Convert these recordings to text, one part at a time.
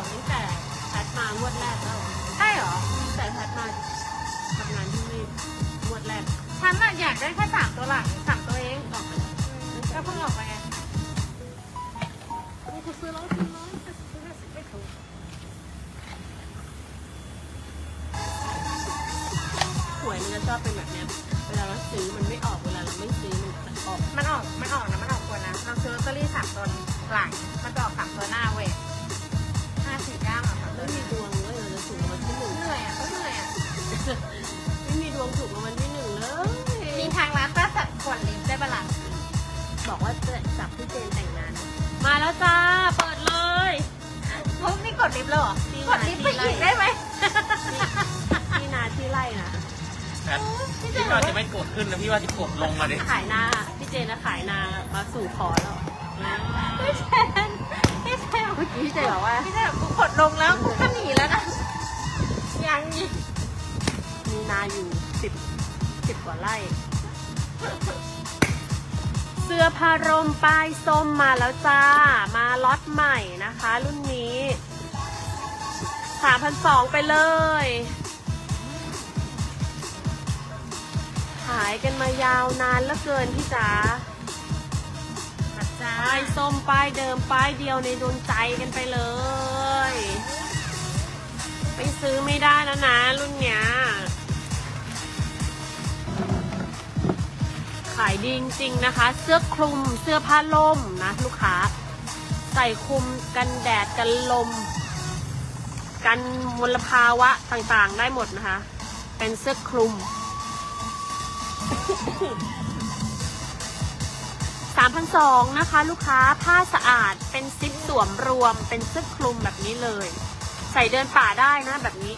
อกตั้งแต่แพทมางวดแรกแล้วใช่เหรอ ตั้งแต่แพทมาทำงานที่นี่งวดแรกฉันอะอยากได้แค่สามตัวหลังสามตัวเองออกไปก็เพิ่งออกไปไงนี่คือซื้อแล้วซื้อน้อยแต่ซื้อไม่ถูกหวยมันจะชอบเป็นแบบเนี้ยเวลาเราซื้อมันไม่ออกเวลาเราไม่ซื้อมันออก มันออก มันออกนะ มันออกตัวนะเราซื้อลอตเตอรี่สามตัวหลัง มันจะออกสามตัวหน้าเว้ย ห้าสี่เก้าอะค่ะไม่มีดวงเลยเราจะถูกรางวัลที่หนึ่งเหนื่อยอะก็เหนื่อยอะไม่มีดวงถูกรางวัลที่หนึ่งเลยมีทางร้านป้าจัดขวดลิ้นได้ปะล่ะบอกว่าจะจับพี่เจนแต่งงานมาแล้วจ้า เปิดเลยมึงนี่กดลิฟต์เลยเหรอนี่กดลิฟต์ไปอีกได้ไหมที่นาที่ไร่นะแพทพี่ว่าจะไม่กดขึ้นนะพี่ว่าจะกดลงมาดิขายนาพี่เจนนะขายนามาสู่ขอแล้วพี่แทนพี่แทนเมื่อกี้พี่เจนบอกว่าพี่แทนกูกดลงแล้วกูก็หนีแล้วนะยังอีกมีนาอยู่สิบสิบกว่าไร่ เสื้อผ้ารมป้ายส้มมาแล้วจ้า มาล็อตใหม่นะคะ รุ่นนี้สามพันสองไปเลย ขายกันมายาวนานเหลือเกินพี่จ๋าปัจจ้าป้ายส้มป้ายเดิมป้ายเดียวในดวงใจกันไปเลย ไปซื้อไม่ได้แล้วนะรุ่นเนี้ย ขายดีจริงๆนะคะ เสื้อคลุมเสื้อผ้าล่มนะลูกค้า ใส่คลุมกันแดดกันลม กันมลภาวะต่างๆได้หมดนะคะ เป็นเสื้อคลุม 3,200นะคะ ลูกค้าผ้าสะอาดเป็นซิปสวมรวม เป็นเสื้อคลุมแบบนี้เลย ใส่เดินป่าได้นะแบบนี้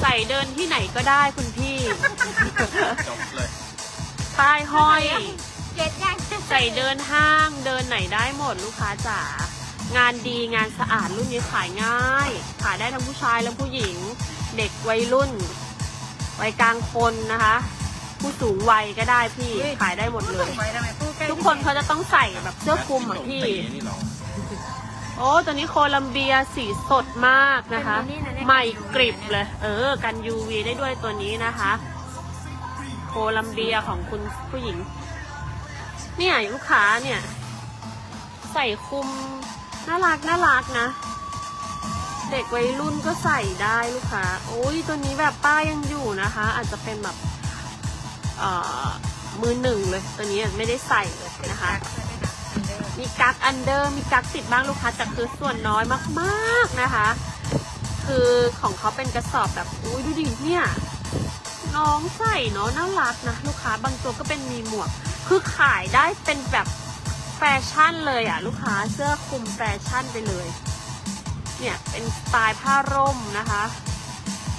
ใส่เดินที่ไหนก็ได้คุณพี่ จบเลยป้ายห้อยเก็ตยังใส่เดินห้างเดินไหนได้หมดลูกค้าจ๋างานดีงานสะอาดรุ่นนี้ขายง่าย ขายได้ทั้งผู้ชายและผู้หญิง เด็กวัยรุ่น วัยกลางคนนะคะ ผู้สูงวัยก็ได้พี่ขายได้หมดเลยไว้ทำไมพูดใกล้ทุกคนเขาจะต้องใส่แบบเสื้อคลุมอะพี่นี่เหรอโอ้ตัวนี้โคลัมเบียสีสดมากนะคะ ใหม่กริบเลย เออ กัน UV ได้ด้วยตัวนี้นะคะ โคลัมเบียของคุณผู้หญิง เนี่ยลูกค้าเนี่ย ใส่คลุมน่ารักน่ารักนะ เด็กวัยรุ่นก็ใส่ได้ลูกค้าโอ้ยตัวนี้แบบป้ายังอยู่นะคะ อาจจะเป็นแบบเอ่อมือหนึ่งเลย ตัวนี้ไม่ได้ใส่เลยนะคะ มีกั๊กอันเดอร์มีกั๊กติดบ้างลูกค้าแต่คือส่วนน้อยมากๆนะคะ คือของเขาเป็นกระสอบแบบอุ้ยดูดิเนี่ยน้องใส่เนาะน่ารักนะลูกค้าบางตัวก็เป็นมีหมวก คือขายได้เป็นแบบแฟชั่นเลยอะลูกค้าเสื้อคลุมแฟชั่นไปเลย เนี่ยเป็นสไตล์ผ้าร่มนะคะ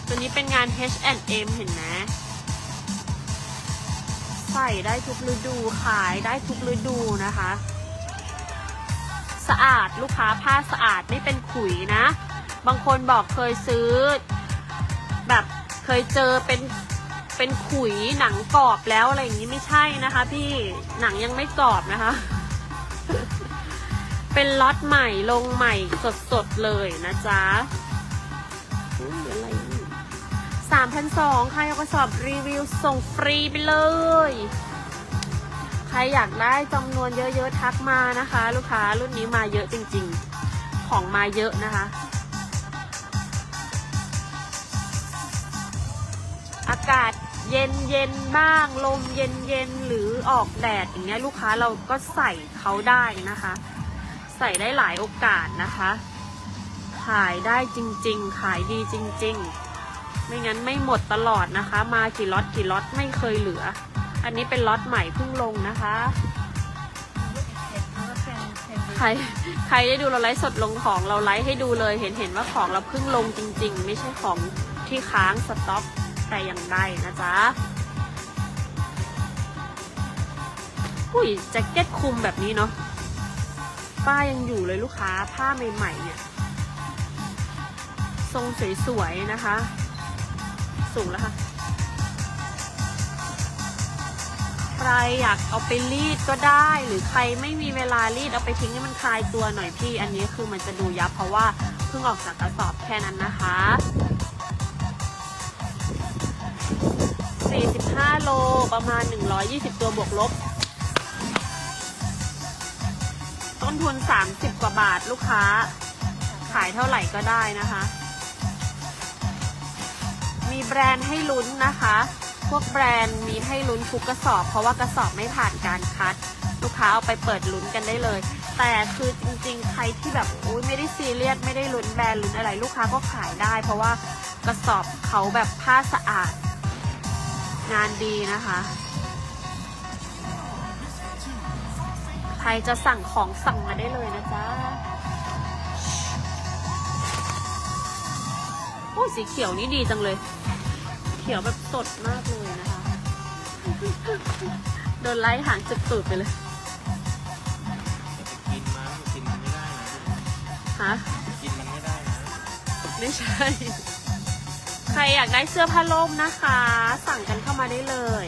ตัวนี้เป็นงาน H&M เห็นไหมใส่ได้ทุกฤดูขายได้ทุกฤดูนะคะ สะอาดลูกค้าผ้าสะอาดไม่เป็นขุยนะ บางคนบอกเคยซื้อ แบบเคยเจอเป็นเป็นขุยหนังกรอบแล้วอะไรอย่างนี้ไม่ใช่นะคะ พี่หนังยังไม่กรอบนะคะ เป็นล็อตใหม่ลงใหม่สดๆเลยนะจ๊ะอะไรสามพันสองใครเอากระสอบรีวิวส่งฟรีไปเลย ใครอยากได้จำนวนเยอะๆทักมานะคะ ลูกค้ารุ่นนี้มาเยอะจริงๆ ของมาเยอะนะคะ อากาศเย็นเย็นบ้าง ลมเย็นเย็นหรือออกแดดอย่างเงี้ยลูกค้าเราก็ใส่เขาได้นะคะ ใส่ได้หลายโอกาสนะคะ ขายได้จริง ๆ ขายดีจริง ๆ ไม่งั้นไม่หมดตลอดนะคะ มากี่ล็อตกี่ล็อตไม่เคยเหลือ อันนี้เป็นล็อตใหม่เพิ่งลงนะคะ ใครใครได้ดูเราไลฟ์สดลงของเราไลฟ์ให้ดูเลย เห็นเห็นว่าของเราเพิ่งลงจริง ๆ ไม่ใช่ของที่ค้างสต็อกแต่อย่างใดนะจ๊ะอุ้ยแจ็คเก็ตคลุมแบบนี้เนาะ ป้ายังอยู่เลยลูกค้าผ้าใหม่ๆเนี่ย ทรงสวยๆนะคะ สูงแล้วค่ะใครอยากเอาไปรีดก็ได้ หรือใครไม่มีเวลารีดเอาไปทิ้งให้มันคลายตัวหน่อยพี่ อันนี้คือมันจะดูยับเพราะว่าเพิ่งออกจากกระสอบแค่นั้นนะคะ 45 โลประมาณ 120 ตัวบวกลบ ต้นทุน 30 กว่าบาทลูกค้า ขายเท่าไหร่ก็ได้นะคะ มีแบรนด์ให้ลุ้นนะคะ พวกแบรนด์มีให้ลุ้นทุกกระสอบ เพราะว่ากระสอบไม่ผ่านการคัด ลูกค้าเอาไปเปิดลุ้นกันได้เลย แต่คือจริงๆ ใครที่แบบอุ้ยไม่ได้ซีเรียสไม่ได้ลุ้นแบรนด์ลุ้นอะไร ลูกค้าก็ขายได้ เพราะว่ากระสอบเขาแบบผ้าสะอาด งานดีนะคะ รจะสั่งของสั่งมาได้เลยนะจ๊ะโอ้ยสีเขียวนี่ดีจังเลย เขียวแบบสดมากเลยนะคะ โดนไล่หางจุดตูดไปเลยกินมันกินมันไม่ได้นะฮะกินมันไม่ได้นะไม่ใช่ ใครอยากได้เสื้อผ้าล่มนะคะ สั่งกันเข้ามาได้เลย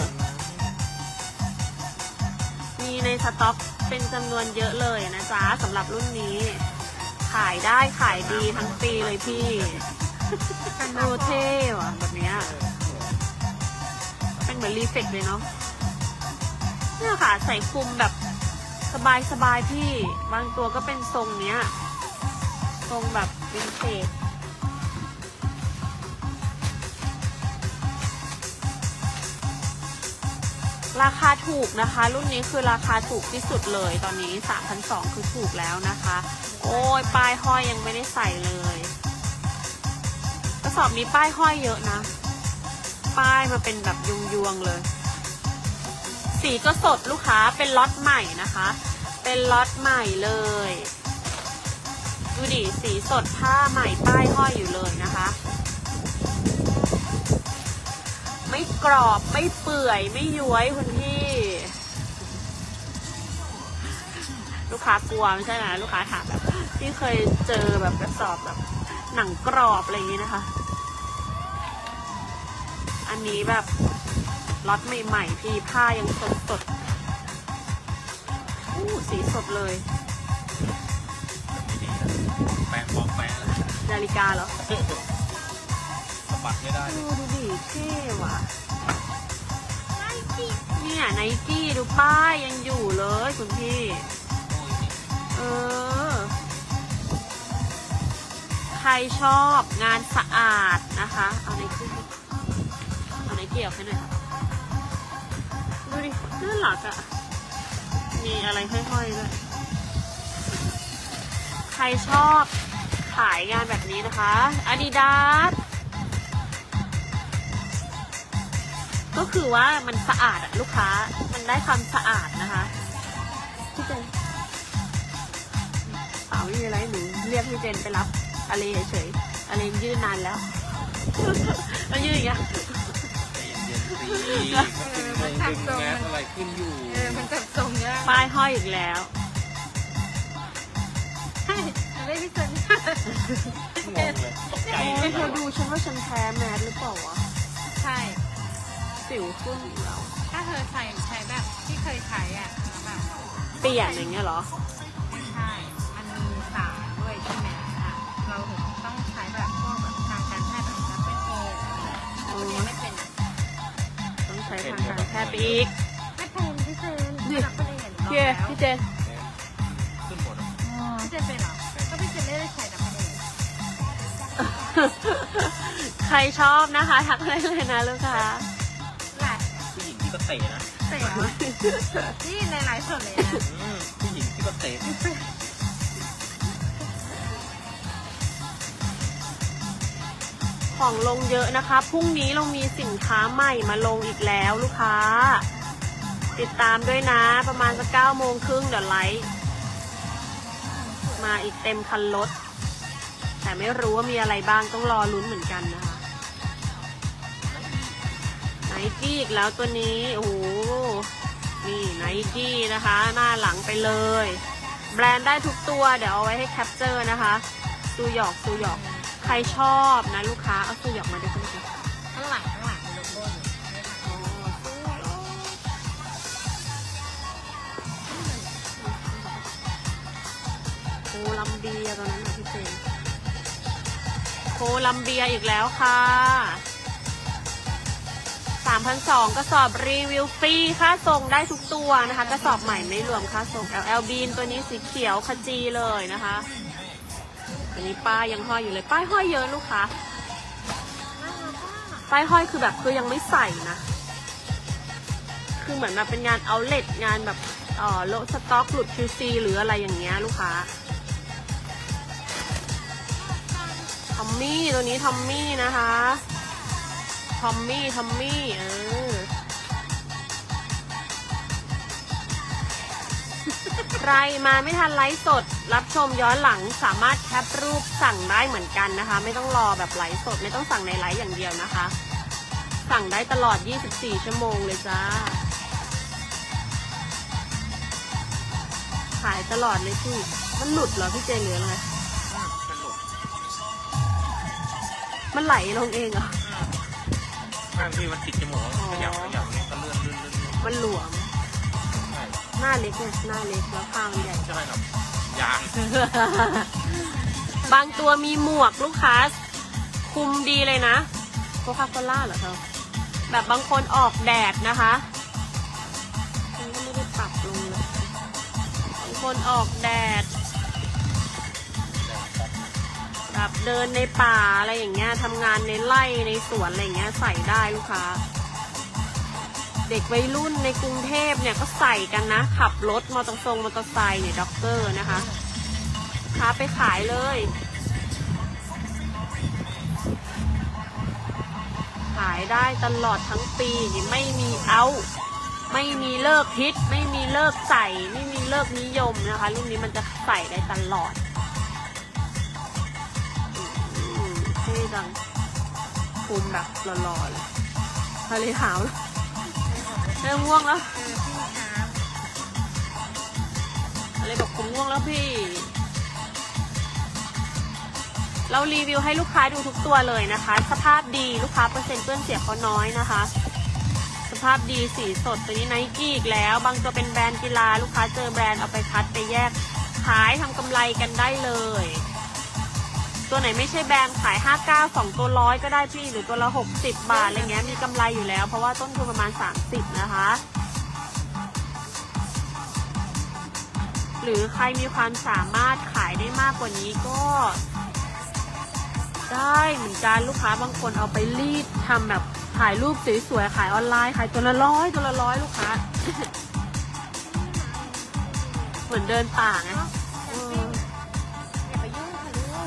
มีในสต็อก เป็นจำนวนเยอะเลยนะจ๊ะสำหรับรุ่นนี้ ขายได้ขายดีทั้งปีเลยพี่กันโอเท่ว่ะแบบเนี้ยเป็นเหมือนรีเฟกเลยเนาะเนี่ยค่ะใส่คลุมแบบสบายสบายพี่ บางตัวก็เป็นทรงเนี้ย ทรงแบบวินเทจ ราคาถูกนะคะ รุ่นนี้คือราคาถูกที่สุดเลยตอนนี้ 3,200 คือถูกแล้วนะคะ โอ้ยป้ายห้อยยังไม่ได้ใส่เลย กระสอบนี้ป้ายห้อยเยอะนะ ป้ายมาเป็นแบบยวงๆเลย สีก็สดลูกค้าเป็นล็อตใหม่นะคะ เป็นล็อตใหม่เลย ดูดิสีสดผ้าใหม่ป้ายห้อยอยู่เลยนะคะ กรอบไม่เปื่อยไม่ย้วยคุณพี่ ลูกค้ากลัวไม่ใช่นะลูกค้าถามแบบที่เคยเจอแบบกระสอบแบบหนังกรอบอะไรอย่างนี้นะคะ อันนี้แบบล็อตใหม่ๆพี่ผ้ายังสดสดๆอู้สีสดเลยแปะบอกแปะเลยนาฬิกาเหรอ สะบัดไม่ได้เลดูยดูดิเท่ว่ะเนี่ยไนกี้ดูป้ายยังอยู่เลยคุณพี่ เออ ใครชอบงานสะอาดนะคะ เอาไนกี้เอาไนกี้ออกให้หน่อยค่ะดูดิน่ารักอะมีอะไรห้อยๆด้วย ใครชอบขายงานแบบนี้นะคะ Adidas ก็คือว่ามันสะอาดอะลูกค้ามันได้ความสะอาดนะคะพี่เจนเปล่าไม่มีอะไรหนูเรียกพี่เจนไปรับอะไรเฉยๆอะไรยื่นนานแล้วแล้วยื่นอย่างเงี้ยใจเย็นๆสิมันเป็นเรื่องดึงแมสอะไรขึ้นอยู่เออมันจับทรงยากป้ายห้อยอีกแล้วใช่จะได้พี่เซนงงเลยตกใจเอ้เลยยเธอดูฉันว่าฉันแพ้แมสหรือเปล่าวะใช่ สิวขึ้นอีกแล้วถ้าเธอใส่ใช้แบบที่เคยใช้อะแล้วแบบเปลี่ยนอย่างเงี้ยเหรอ ไม่ใช่ มันมีสารด้วยใช่ไหมอะเราถึงต้องใช้แบบพวกแบบทางการแพทย์แบบรับเป็นเออะไรอย่างเงี้ยไม่เป็นต้องใช้ทางการแพทย์ไปอีกไม่เป็นพี่เซนนี่รับเป็นเอเย้พี่เจนขึ้นหมดอะพี่เซนเป็นเหรอ ก็พี่เซนไม่ได้ใช้รับเป็นเอใครชอบนะคะ ทักได้เลยนะลูกค้า เตะนะเตะเหรอนี่ในไลฟ์สดเลยนะอืมผู้หญิงที่ก็เตะของลงเยอะนะคะ พรุ่งนี้เรามีสินค้าใหม่มาลงอีกแล้วลูกค้า ติดตามด้วยนะ ประมาณสักเก้าโมงครึ่งเดี๋ยวไลฟ์มาอีกเต็มคันรถ แต่ไม่รู้ว่ามีอะไรบ้างต้องรอลุ้นเหมือนกันนะคะ ไนกี้อีกแล้วตัวนี้ โอ้โห นี่ไนกี้นะคะ หน้าหลังไปเลย แบรนด์ได้ทุกตัว เดี๋ยวเอาไว้ให้แคปเจอร์นะคะซูหยอกซูหยอก ใครชอบนะลูกค้า เอาซูหยอกมาดูกันสิข้างหลังข้างหลังโลโก้อยู่โคลัมเบียตอนนั้นพี่เจนโคลัมเบียอีกแล้วค่ะ 3,200กระสอบรีวิวฟรีค่าส่งได้ทุกตัวนะคะ กระสอบใหม่ไม่รวมค่าส่ง LL Bean ตัวนี้สีเขียวขจีเลยนะคะอันนี้ป้ายยังห้อยอยู่เลย ป้ายห้อยเยอะลูกค้าป้ายห้อยคือแบบคือยังไม่ใส่นะ คือเหมือนแบบเป็นงานเอาเล t งานแบบเออโลสต็อกหลุด QC หรืออะไรอย่างเงี้ยลูกค้าทอมมี่ตัวนี้ทอมมี่นะคะ ทอมมี่ ทอมมี่ เออ ใครมาไม่ทันไลฟ์สด รับชมย้อนหลังสามารถแคปรูปสั่งได้เหมือนกันนะคะ ไม่ต้องรอแบบไลฟ์สด ไม่ต้องสั่งในไลฟ์อย่างเดียวนะคะ สั่งได้ตลอด 24 ชั่วโมงเลยจ้า ขายตลอดเลยพี่ มันหลุดเหรอพี่เจนหรืออะไรมันไหลลงเองเหรอ บางทีมันติดจมูกขยับขยับเนี่ยก็เลื่อนเลื่อนเลื่อนเลื่อนมันหลวม ใช่หน้าเล็กไงหน้าเล็กแล้วข้างใหญ่ ใช่ไหมครับยางบางตัวมีหมวกลูกค้า คุมดีเลยนะโคคาโคล่าเหรอเธอแบบบางคนออกแดดนะคะฉันก็ไม่ได้ปรับลงเลยบางคนออกแดด แบบเดินในป่าอะไรอย่างเงี้ยทำงานในไร่ในสวนอะไรเงี้ยใส่ได้ลูกค้า เด็กวัยรุ่นในกรุงเทพเนี่ยก็ใส่กันนะ ขับรถมอเตอร์ทรงมอเตอร์ไซค์เนี่ยด็อกเตอร์นะคะค้าไปขายเลยขายได้ตลอดทั้งปีไม่มีเอาไม่มีเลิกฮิต ไม่มีเลิกใส่ ไม่มีเลิกนิยมนะคะ รุ่นนี้มันจะใส่ได้ตลอด จังคุมแบบหล่อๆเลยทะเลขาวเลยเริ่มง่วงแล้วออพี่ครับอะไรบอกผมง่วงแล้วพี่ เรารีวิวให้ลูกค้าดูทุกตัวเลยนะคะ สภาพดีลูกค้าเปอร์เซ็นต์เปื้อนเสียเขาน้อยนะคะ สภาพดีสีสดตัวนี้ไนกี้อีกแล้ว บางตัวเป็นแบรนด์กีฬาลูกค้าเจอแบรนด์เอาไปคัดไปแยกขายทำกำไรกันได้เลย ตัวไหนไม่ใช่แบรนด์ขาย 59 2 ตัวร้อยก็ได้พี่หรือตัวละ 60 บาทอะไรเงี้ยมีกำไรอยู่แล้ว เพราะว่าต้นทุนประมาณ 30 นะคะ หรือใครมีความสามารถขายได้มากกว่านี้ก็ได้เหมือนกันลูกค้าบางคนเอาไปรีดทำแบบถ่ายรูปสวยๆขายออนไลน์ขายตัวละร้อยตัวละร้อยลูกค้า เหมือนเดินป่าไง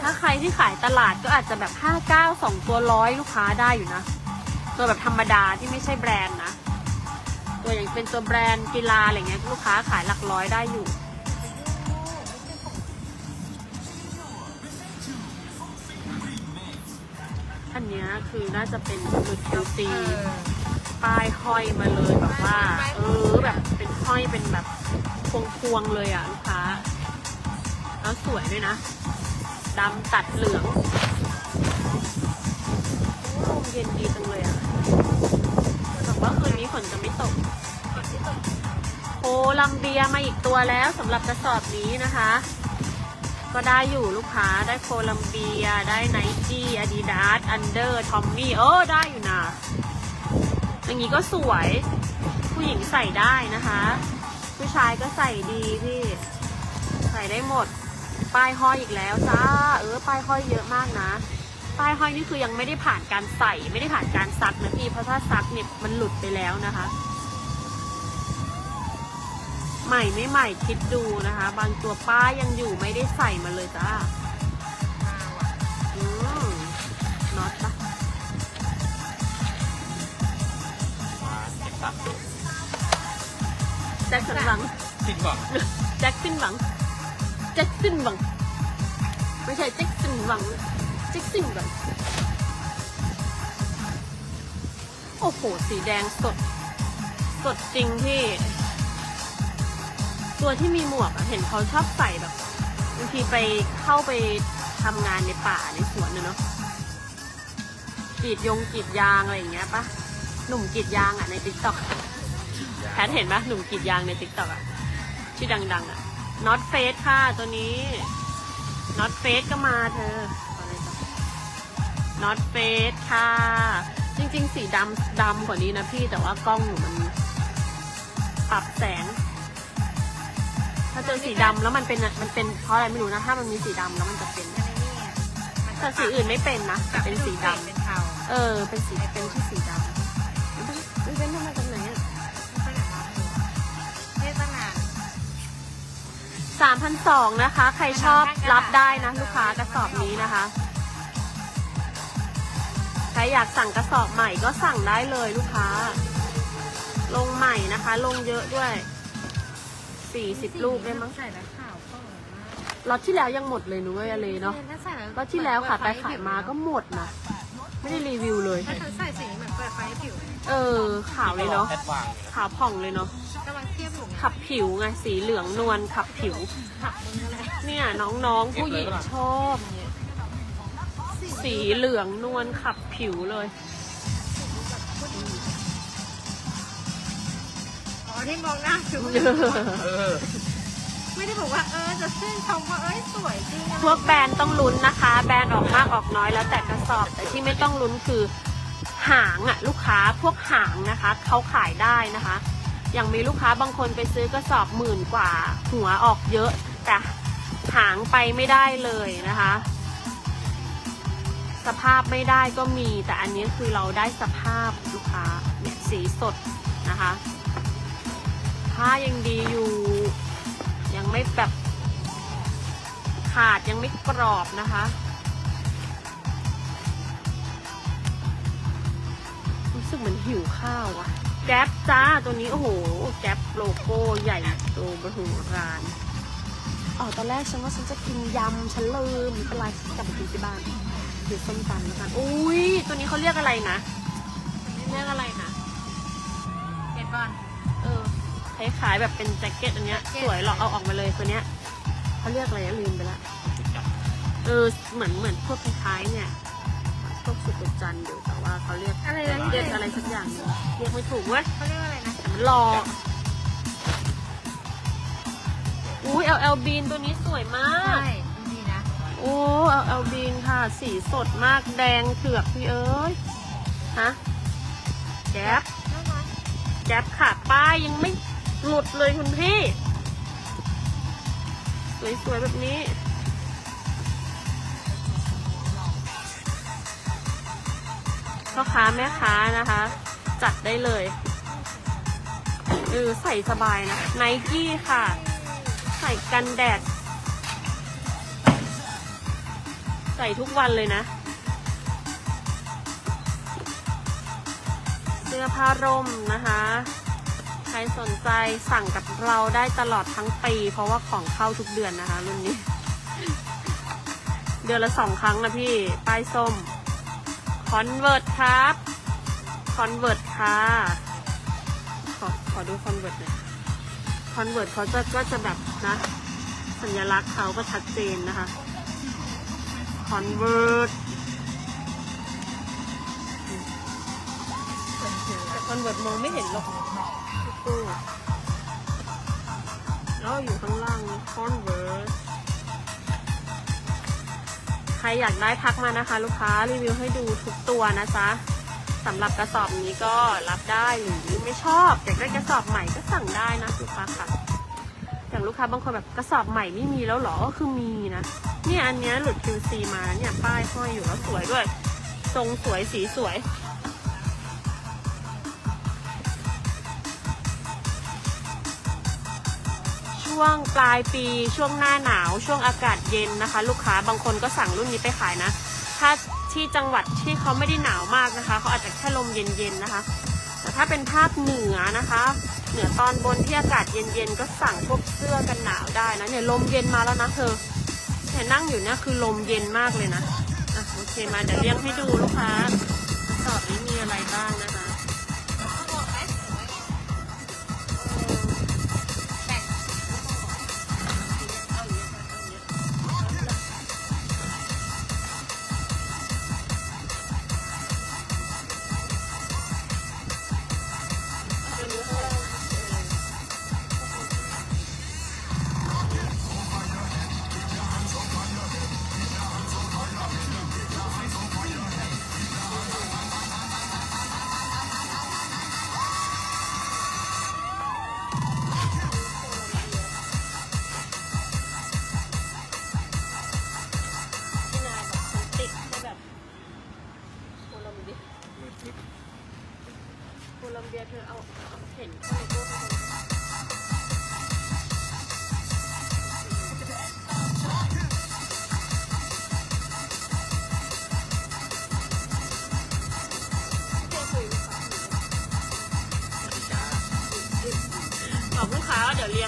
ถ้าใครที่ขายตลาดก็อาจจะแบบ59 2ตัวร้อยลูกค้าได้อยู่นะ ตัวแบบธรรมดาที่ไม่ใช่แบรนด์นะ ตัวอย่างเป็นตัวแบรนด์กีฬาอะไรเงี้ยลูกค้าขายหลักร้อยได้อยู่อันนี้คือน่าจะเป็นหลุดคิวซีป้ายห้อยมาเลยแบบว่า เออแบบเป็นห้อยเป็นแบบพวงพวงๆเลยอะลูกค้า แล้วสวยด้วยนะ ดำตัดเหลืองโอ้เย็นดีจังเลยอะบอกว่าคืนนี้ฝนจะไม่ตกโคลัมเบียมาอีกตัวแล้วสำหรับกระสอบนี้นะคะ ก็ได้อยู่ลูกค้าได้โคลัมเบีย ได้ไนกี้อาดิดาสอันเดอร์ทอมมี่เออได้อยู่นะอย่างนี้ก็สวย ผู้หญิงใส่ได้นะคะ ผู้ชายก็ใส่ดีพี่ ใส่ได้หมด ป้ายห้อยอีกแล้วจ้า เออ ป้ายห้อยเยอะมากนะ ป้ายห้อยนี่คือยังไม่ได้ผ่านการใส่ ไม่ได้ผ่านการซักนะพี่ เพราะถ้าซักเนี่ยมันหลุดไปแล้วนะคะ ใหม่ไม่ใหม่คิดดูนะคะ บางตัวป้ายยังอยู่ไม่ได้ใส่มาเลยจ้ามาว่ะอืมน็อตปะมาเก็บตัดแจ็คสันหวังจริงป่ะแจ็คสันหวัง แจ็คสันหวัง ไม่ใช่แจ็คสันหวังแจ็คสันหวัง โอ้โห สีแดงสด สดจริงพี่ ตัวที่มีหมวกเห็นเขาชอบใส่แบบบางทีไปเข้าไปทำงานในป่าในสวนเนาะกรีดยงกรีดยางอะไรอย่างเงี้ยปะหนุ่มกรีดยางอะในติ๊กต็อกแพทเห็นปะหนุ่มกรีดยางในติ๊กต็อกอะที่อดัง ๆ อะ น็อตเฟสค่ะตัวนี้น็อตเฟสก็มาเธอน็อตเฟสค่ะ จริง ๆ สีดำดำกว่านี้นะพี่แต่ว่ากล้องหนูมันปรับแสง ถ้าเจอสีดำแล้วมันเป็นอะมันเป็นเพราะอะไรไม่รู้นะ ถ้ามันมีสีดำแล้วมันจะเป็นอันนี้เนี่ยมันแต่สีอื่นไม่เป็นนะแต่เป็นสีดำเป็นเทาเออ เป็นสีเป็นที่สีดำามพันสองนะคะ ใครชอบรับได้นะลูกค้ากระสอบนี้นะคะ ใครอยากสั่งกระสอบใหม่ก็สั่งได้เลยลูกค้า ลงใหม่นะคะ ลงเยอะด้วยสี่สิตลูกได้มั้งใส่แล้วขาวก็ล็อตที่แล้วยังหมดเลยนุ้ยอะเลเนาะ ก็ที่แล้วค่ะไปขายมาก็หมดนะ ไม่ได้รีวิวเลยใส่สี เหมือนเปิดไฟให้ผิวเออ ขาวเลยเนาะ แอดวางอยู่นะขาวผ่องเลยเนาะ กำลังเทียบอยู่ไงขับผิวไง สีเหลืองนวลขับผิว ขับมึงอะไรเนี่ยน้องๆ ผู้หญิงชอบเนี่ยสีเหลืองนวลขับผิวเลย อ๋อที่มองหน้าคือเออไม่ได้บอกว่าเออจะชื่นชมว่าเอ้ยสวยจริงอะไรพวกแบรนด์ต้องลุ้นนะคะ แบรนด์ออกมากออกน้อยแล้วแต่กระสอบ แต่ที่ไม่ต้องลุ้นคือ หางอะลูกค้าพวกหางนะคะเขาขายได้นะคะ อย่างมีลูกค้าบางคนไปซื้อกระสอบหมื่นกว่า หัวออกเยอะ แต่หางไปไม่ได้เลยนะคะ สภาพไม่ได้ก็มี แต่อันนี้คือเราได้สภาพลูกค้าเนี่ยสีสดนะคะผ้ายังดีอยู่ ยังไม่แบบขาดยังไม่กรอบนะคะ สึกเหมือนหิวข้าวอะแก๊ปจ้าตัวนี้โอ้โห แก๊ปโลโก้ใหญ่โตบรหูรานอ๋อตอนแรกฉันว่าฉันจะกินยำฉันลืมไม่เป็นไรฉันกลับไปกินที่บ้านกินส้มตำแล้วกันอุ้ยตัวนี้เขาเรียกอะไรนะเรียกอะไรนะเก็ตบอลเออคล้ายๆแบบเป็นแจ็คเก็ตอันเนี้ยแจ็คเก็ตสวยหรอกเอาออกมาเลยตัวเนี้ยเขาเรียกอะไรอะลืมไปละเออเหมือนเหมือนพวกคล้ายๆเนี่ย พวกสุดจันทร์อยู่แต่ว่าเขาเรียกอะไรนะเรียกอะไรสักอย่างหนึ่งเรียกไม่ถูกเว้ยเขาเรียกว่าอะไรนะแต่มันหลอกอุ้ย LL Bean ตัวนี้สวยมากใช่ดีนะ โอ้ LL Bean ค่ะ สีสดมากแดงเถือกพี่เอ้ย ฮะแก๊ปน่ารักแก๊ปขาดป้ายยังไม่หลุดเลยคุณพี่ สวยๆแบบนี้ พ่อค้าแม่ค้านะคะ จัดได้เลยเออใส่สบายนะไนกี้ค่ะ ใส่กันแดด ใส่ทุกวันเลยนะ เสื้อผ้าร่มนะคะ ใครสนใจสั่งกับเราได้ตลอดทั้งปี เพราะว่าของเข้าทุกเดือนนะคะรุ่นนี้ เดือนละสองครั้งนะพี่ ป้ายส้ม คอนเวิร์ตครับคอนเวิร์ตค่ะขอขอดูคอนเวิร์ตหน่อยคอนเวิร์ตเขาจะก็จะแบบนะ สัญลักษณ์เขาก็ชัดเจนนะคะคอนเวิร์ตแต่คอนเวิร์ตมองไม่เห็นหรอกตู้แล้วอยู่ข้างล่างคอนเวิร์ต ครอยากได้ทักมานะคะ ลูกค้ารีวิวให้ดูทุกตัวนะจ๊ะสำหรับกระสอบนี้ก็รับได้หรือไม่ชอบอยากได้กระสอบใหม่ก็สั่งได้นะลูกค้าค่ะ อย่างลูกค้าบางคนแบบกระสอบใหม่ไม่มีแล้วเหรอก็คือมีนะเนี่ยอันเนี้ยหลุด QC มาเนี่ยป้ายห้อยอยู่แล้วสวยด้วย ทรงสวยสีสวย ช่วงปลายปีช่วงหน้าหนาวช่วงอากาศเย็นนะคะ ลูกค้าบางคนก็สั่งรุ่นนี้ไปขายนะ ถ้าที่จังหวัดที่เขาไม่ได้หนาวมากนะคะเขาอาจจะแค่ลมเย็นๆนะคะ แต่ถ้าเป็นภาคเหนือนะคะ เหนือตอนบนที่อากาศเย็นๆก็สั่งพวกเสื้อกันหนาวได้นะเนี่ยลมเย็นมาแล้วนะเธอเนี่ยนั่งอยู่เนี่ยคือลมเย็นมากเลยนะอะโอเคมาเดี๋ยวเรียงให้ดูลูกค้าสอบนี้มีอะไรบ้างนะ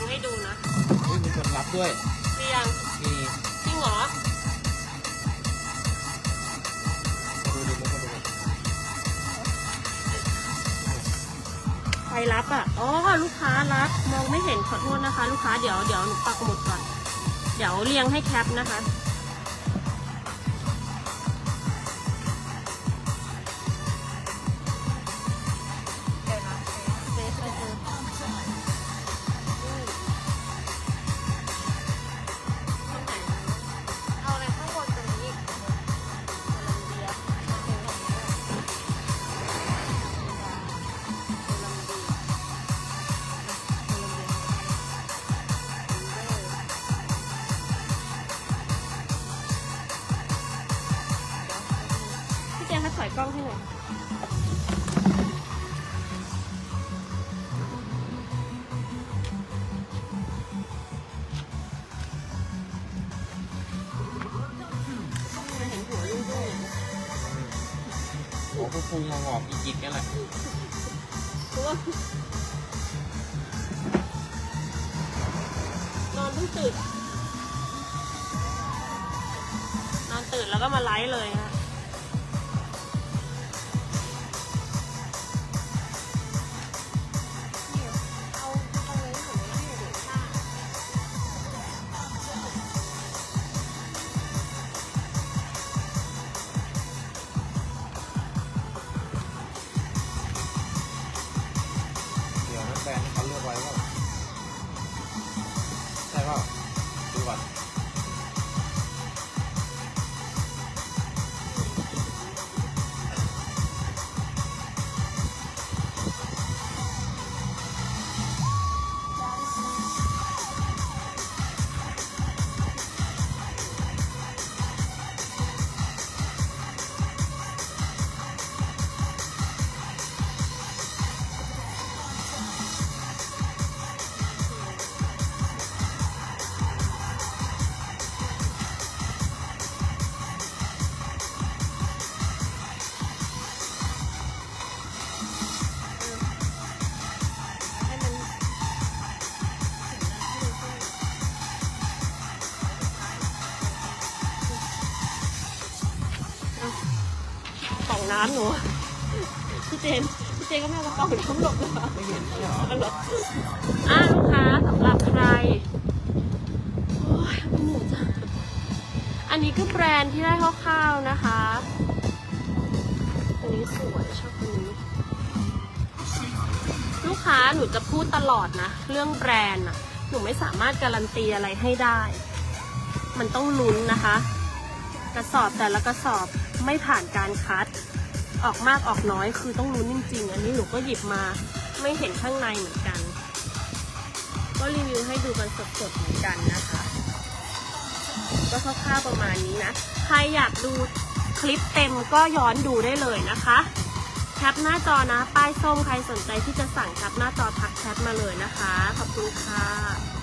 งให้ดูนะเฮ้ยมีคนรับด้วยเรียงมีจริงเหรอดูดิมันก็ดูดิใครรับอะอ๋อลูกค้ารับมองไม่เห็นขอโทษนะคะ ลูกค้าเดี๋ยวเดี๋ยวหนูปักหมุดก่อน เดี๋ยวเรียงให้แคปนะคะ กินกันแหละนอนเพิ่งตื่น นอนตื่นแล้วก็มาไลฟ์เลยฮะ กล่องน้ำหนูพี่เจนพี่เจนก็ไม่เอากระเป๋าน้ำหลบเลยเหรอไม่เห็นเหรอหรออะลูกค้าสำหรับใครโอ้ยมันเหนื่อยจังอันนี้คือแบรนด์ที่ได้คร่าวๆนะคะอันนี้สวยชอบอันนี้ ลูกค้าหนูจะพูดตลอดนะ เรื่องแบรนด์อะหนูไม่สามารถการันตีอะไรให้ได้ มันต้องลุ้นนะคะ กระสอบแต่ละกระสอบไม่ผ่านการคัด ออกมากออกน้อยคือต้องลุ้จริงๆ อันนี้หนูก็หยิบมาไม่เห็นข้างในเหมือนกัน ก็รีวิวให้ดูกันสดๆเหมือนกันนะคะ ก็คร่าวๆประมาณนี้นะ ใครอยากดูคลิปเต็มก็ย้อนดูได้เลยนะคะแคปหน้าจอนะ ป้ายส้มใครสนใจที่จะสั่งแคปหน้าจอทักแชทมาเลยนะคะ ขอบคุณค่ะ